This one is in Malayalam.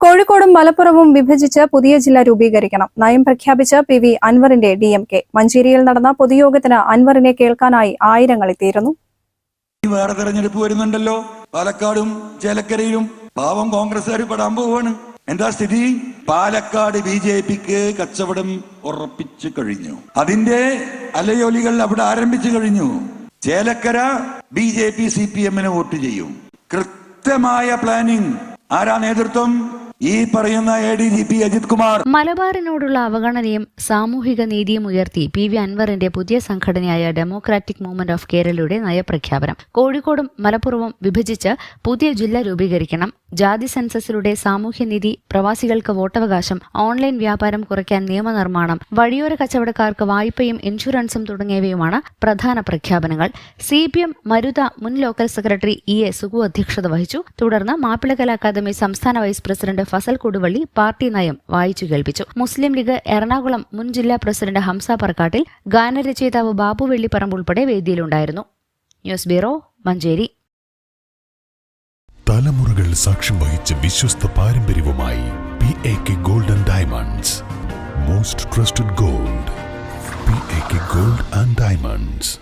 കോഴിക്കോടും മലപ്പുറവും വിഭജിച്ച് പുതിയ ജില്ല രൂപീകരിക്കണം. നയം പ്രഖ്യാപിച്ച് പി വി അൻവറിന്റെ ഡി എം കെ. മഞ്ചേരിയിൽ നടന്ന പൊതുയോഗത്തിന് അൻവറിനെ കേൾക്കാനായി ആയിരങ്ങൾ എത്തിയിരുന്നു. വേറെ തെരഞ്ഞെടുപ്പ് വരുന്നുണ്ടല്ലോ. പാലക്കാടും ചേലക്കരയിലും പാവം കോൺഗ്രസ്സുകാർ പെടാൻ പോവാണ്. എന്താ സ്ഥിതി? പാലക്കാട് ബി ജെ പിക്ക് കച്ചവടം ഉറപ്പിച്ചു കഴിഞ്ഞു. അതിന്റെ അലയോലികൾ അവിടെ ആരംഭിച്ചു കഴിഞ്ഞു. Chelakkara B J P C P എമ്മിന് വോട്ട് ചെയ്യും. കൃത്യമായ പ്ലാനിങ് ആരാ നേതൃത്വം? ഈ പറയുന്ന A D G P Ajith Kumar. മലബാറിനോടുള്ള അവഗണനയും സാമൂഹിക നീതിയും ഉയർത്തി പി വി അൻവറിന്റെ പുതിയ സംഘടനയായ ഡെമോക്രാറ്റിക് മൂവ്മെന്റ് ഓഫ് കേരളയുടെ നയപ്രഖ്യാപനം. കോഴിക്കോടും മലപ്പുറവും വിഭജിച്ച് പുതിയ ജില്ല രൂപീകരിക്കണം. ജാതി സെൻസസിലൂടെ സാമൂഹ്യനീതി പ്രവാസികൾക്ക് വോട്ടവകാശം ഓൺലൈൻ വ്യാപാരം കുറയ്ക്കാൻ നിയമനിർമ്മാണം വഴിയോര കച്ചവടക്കാർക്ക് വായ്പയും ഇൻഷുറൻസും തുടങ്ങിയവയുമാണ് പ്രധാന പ്രഖ്യാപനങ്ങൾ. സി പി എം മരുത മുൻ local secretary E A Sugu അധ്യക്ഷത വഹിച്ചു. തുടർന്ന് മാപ്പിളകല അക്കാദമി സംസ്ഥാന vice president Fazal Koduvally party നയം വായിച്ചു കേൾപ്പിച്ചു. മുസ്ലിം ലീഗ് എറണാകുളം മുൻ ജില്ലാ പ്രസിഡന്റ് ഹംസ പറക്കാട്ടിൽ ഗാനരചയിതാവ് ബാബു വെള്ളിപ്പറമ്പ് ഉൾപ്പെടെ വേദിയിലുണ്ടായിരുന്നു. News bureau Manjeri. തലമുറകൾ സാക്ഷ്യം വഹിച്ച വിശ്വസ്ത പാരമ്പര്യവുമായി P A K golden diamonds most trusted gold P A K gold and diamonds